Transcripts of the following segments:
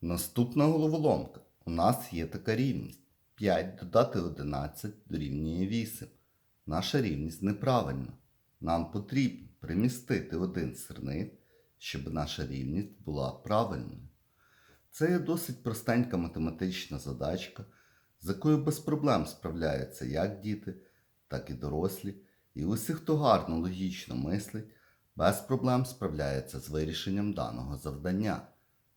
Наступна головоломка. У нас є така рівність. 5 додати 11 дорівнює 8. Наша рівність неправильна. Нам потрібно примістити один сирник, щоб наша рівність була правильною. Це є досить простенька математична задачка, з якою без проблем справляються як діти, так і дорослі, і усі, хто гарно логічно мислить, без проблем справляється з вирішенням даного завдання.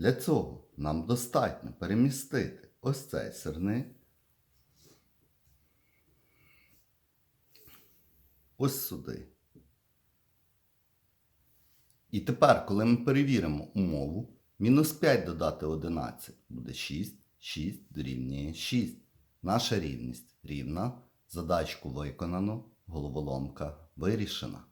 Для цього нам достатньо перемістити ось цей сирник ось сюди. І тепер, коли ми перевіримо умову, мінус 5 додати 11 буде 6, 6 дорівнює 6. Наша рівність рівна. Задачку виконано, головоломка вирішена.